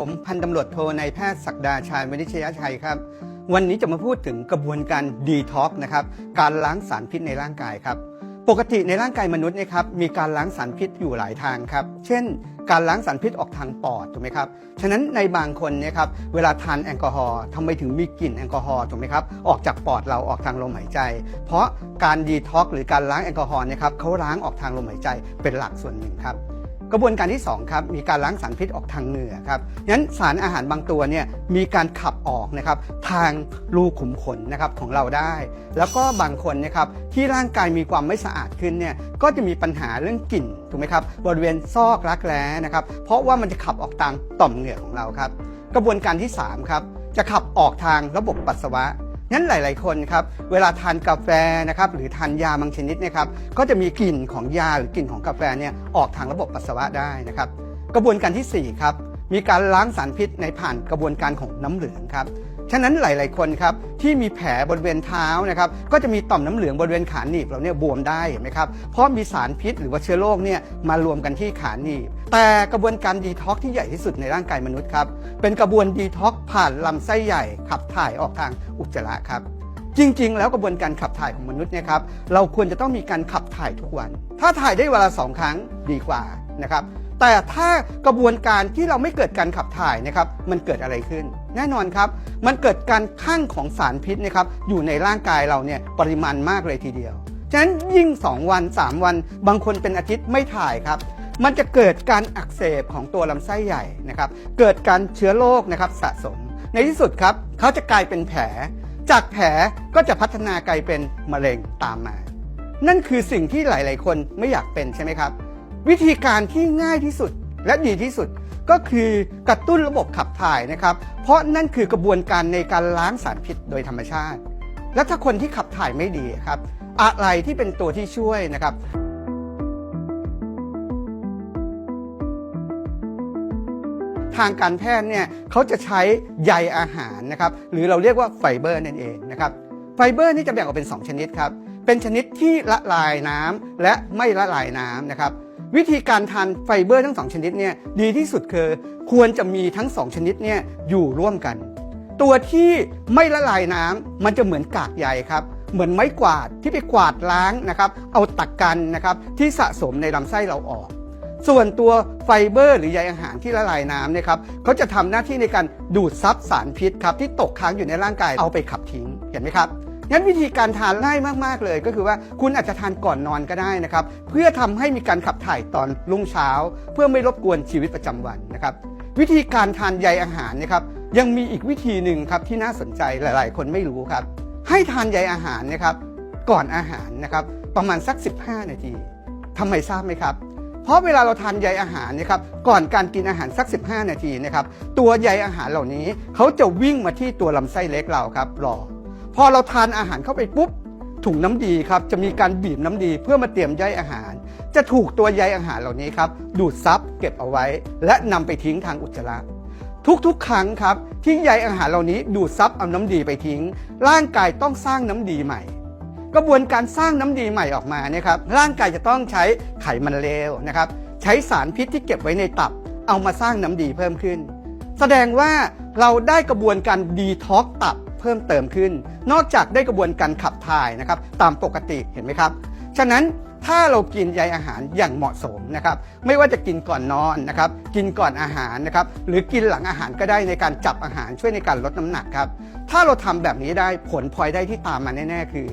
ผมพันตำรวจโทนายแพทย์ศักดาชาญวินิชยชัยครับ วันนี้จะมาพูดถึงกระบวนการดีท็อกนะครับการล้างสารพิษในร่างกายครับ ปกติในร่างกายมนุษย์นะครับมีการล้างสารพิษอยู่หลายทางครับ เช่น การล้างสารพิษออกทางปอดถูกไหมครับฉะนั้นในบางคนนี่ยครับเวลาทานแอลกอฮอล์ทำไมถึงมีกลิ่นแอลกอฮอล์ถูกไหมครับออกจากปอดเราออกทางลมหายใจ เพราะการดีท็อกหรือการล้างแอลกอฮอล์นี่ยครับเขาล้างออกทางลมหายใจเป็นหลักส่วนหนึ่งครับ กระบวนการที่ 2 ครับ มีการล้างสารพิษออกทางเหงื่อครับงั้นสารอาหารบางตัวเนี่ยมีการขับออกนะครับทางรูขุมขนนะครับของเราได้ แล้วก็บางคนนะครับที่ร่างกายมีความไม่สะอาดขึ้นเนี่ยก็จะมีปัญหาเรื่องกลิ่นถูกไหมครับบริเวณซอกรักแร้นะครับ เพราะว่ามันจะขับออกทางต่อมเหงื่อของเราครับ กระบวนการที่3ครับจะขับออกทางระบบปัสสาวะ งั้นหลาย ๆ คนครับเวลาทานกาแฟนะครับหรือทานยาบางชนิดนะครับก็จะมีกลิ่นของยาหรือกลิ่นของกาแฟเนี่ยออกทางระบบปัสสาวะได้นะครับกระบวนการที่4ครับมีการล้างสารพิษในผ่านกระบวนการของน้ำเหลืองครับ ฉะนั้นหลาย ๆ คนครับที่มีแผลบริเวณเท้านะครับก็จะมีต่อมน้ำเหลืองบริเวณขาหนีบเราเนี่ยบวมได้เห็นไหมครับเพราะมีสารพิษหรือว่าเชื้อโรคเนี่ยมารวมกันที่ขาหนีบแต่กระบวนการดีท็อกที่ใหญ่ที่สุดในร่างกายมนุษย์ครับเป็นกระบวนดีท็อกผ่านลำไส้ใหญ่ขับถ่ายออกทางอุจจาระครับจริง ๆ แล้วกระบวนการขับถ่ายของมนุษย์เนี่ยครับเราควรจะต้องมีการขับถ่ายทุกวัน ถ้าถ่ายได้เวนลาสองครั้งดีกว่านะครับ แต่ถ้ากระบวนการที่เราไม่เกิดการขับถ่ายนะครับมันเกิดอะไรขึ้น แน่นอนครับ มันเกิดการข้างของสารพิษนะครับอยู่ในร่างกายเราเนี่ยปริมาณมากเลยทีเดียวฉะนั้นยิ่ง 2 วัน 3 วัน บางคนเป็นอาทิตย์ไม่ถ่ายครับมันจะเกิดการอักเสบของตัวลำไส้ใหญ่นะครับ เกิดการเชื้อโรคนะครับสะสม ในที่สุดครับเขาจะกลายเป็นแผล จากแผลก็จะพัฒนากลายเป็นมะเร็งตามมา นั่นคือสิ่งที่หลาย ๆ คนไม่อยากเป็นใช่ไหมครับ วิธีการที่ง่ายที่สุดและดีที่สุดก็คือกระตุ้นระบบขับถ่ายนะครับ เพราะนั่นคือกระบวนการในการล้างสารพิษโดยธรรมชาติ และถ้าคนที่ขับถ่ายไม่ดีครับ อะไรที่เป็นตัวที่ช่วยนะครับ ทางการแพทย์เนี่ยเขาจะใช้ใยอาหารนะครับ หรือเราเรียกว่าไฟเบอร์นั่นเองนะครับ ไฟเบอร์นี่จะแบ่งออกเป็น 2 ชนิดครับ เป็นชนิดที่ละลายน้ำและไม่ละลายน้ำนะครับ วิธีการทานไฟเบอร์ทั้ง 2 ชนิดเนี่ยดีที่สุดคือควรจะมีทั้ง 2 ชนิดเนี่ยอยู่ร่วมกัน ตัวที่ไม่ละลายน้ำมันจะเหมือนกากใยครับเหมือนไม้กวาดที่ไปกวาดล้างนะครับเอาตักกันนะครับที่สะสมในลำไส้เราออก ส่วนตัวไฟเบอร์ หรือใยอาหารที่ละลายน้ำเนี่ยครับเขาจะทำหน้าที่ในการดูดซับสารพิษครับที่ตกค้างอยู่ในร่างกายเอาไปขับทิ้งเห็นไหมครับ งั้นวิธีการทานง่ายมากๆเลย ก็คือว่าคุณอาจจะทานก่อนนอนก็ได้นะครับเพื่อทำให้มีการขับถ่ายตอนรุ่งเช้า เพื่อไม่รบกวนชีวิตประจำวันนะครับวิธีการทานใยอาหารนะครับยังมีอีกวิธีหนึ่งครับที่น่าสนใจหลาย ๆ คนไม่รู้ครับ ให้ทานใยอาหารนะครับก่อนอาหารนะครับประมาณสัก 15 นาทีทำไมทราบไหมครับ เพราะเวลาเราทานใยอาหารนะครับก่อนการกินอาหารสัก 15 นาทีนะครับตัวใยอาหารเหล่านี้เขาจะวิ่งมาที่ตัวลำไส้เล็กเราครับรอ พอเราทานอาหารเข้าไปปุ๊บถุงน้ำดีครับจะมีการบีบน้ำดีเพื่อมาเตรียมใยอาหาร จะถูกตัวใยอาหารเหล่านี้ครับดูดซับเก็บเอาไว้ และนำไปทิ้งทางอุจจาระทุกๆ ครั้งครับที่ใยอาหารเหล่านี้ดูดซับเอาน้ำดีไปทิ้ง ร่างกายต้องสร้างน้ำดีใหม่ กระบวนการสร้างน้ำดีใหม่ออกมาเนี่ยครับร่างกายจะต้องใช้ไขมันเลวนะครับใช้สารพิษที่เก็บไว้ในตับ เอามาสร้างน้ำดีเพิ่มขึ้น แสดงว่าเราได้กระบวนการดีท็อกตับเพิ่มเติมขึ้น นอกจากได้กระบวนการขับถ่ายนะครับตามปกติเห็นไหมครับ ฉะนั้นถ้าเรากินใยอาหารอย่างเหมาะสมนะครับ ไม่ว่าจะกินก่อนนอนนะครับ กินก่อนอาหารนะครับ หรือกินหลังอาหารก็ได้ในการจับอาหารช่วยในการลดน้ำหนักครับ ถ้าเราทำแบบนี้ได้ผลพลอยได้ที่ตามมาแน่ ๆ คือ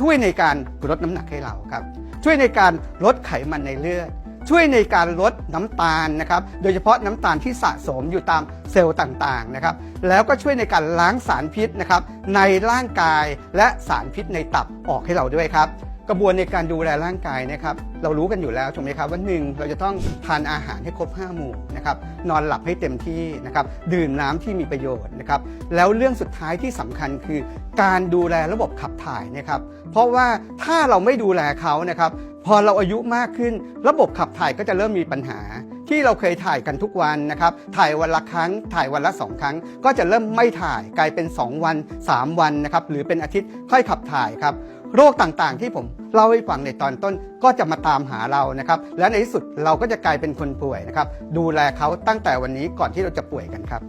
ช่วยในการลดน้ำหนักให้เราครับ ช่วยในการลดไขมันในเลือด ช่วยในการลดน้ำตาลนะครับ โดยเฉพาะน้ำตาลที่สะสมอยู่ตามเซลล์ต่างๆนะครับ แล้วก็ช่วยในการล้างสารพิษนะครับในร่างกายและสารพิษในตับออกให้เราด้วยครับ กระบวนในการดูแลร่างกายนะครับเรารู้กันอยู่แล้วถูกไหมครับว่าหนึ่งเราจะต้องทานอาหารให้ครบ5หมู่นะครับนอนหลับให้เต็มที่นะครับดื่มน้ำที่มีประโยชน์นะครับแล้วเรื่องสุดท้ายที่สำคัญคือ การดูแลระบบขับถ่ายนะครับเพราะว่าถ้าเราไม่ดูแลเขานะครับพอเราอายุมากขึ้น ระบบขับถ่ายก็จะเริ่มมีปัญหา ที่เราเคยถ่ายกันทุกวันนะครับถ่ายวันละครั้ง ถ่ายวันละ 2 ครั้ง ก็จะเริ่มไม่ถ่ายกลายเป็น 2 วัน 3 วันนะครับหรือเป็นอาทิตย์ค่อยขับถ่ายครับ โรคต่างๆ ที่ผมเล่าให้ฟังในตอนต้นก็จะมาตามหาเรานะครับ และในที่สุดเราก็จะกลายเป็นคนป่วยนะครับ ดูแลเขาตั้งแต่วันนี้ก่อนที่เราจะป่วยกันครับ